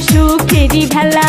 সুখেরি ভেলা।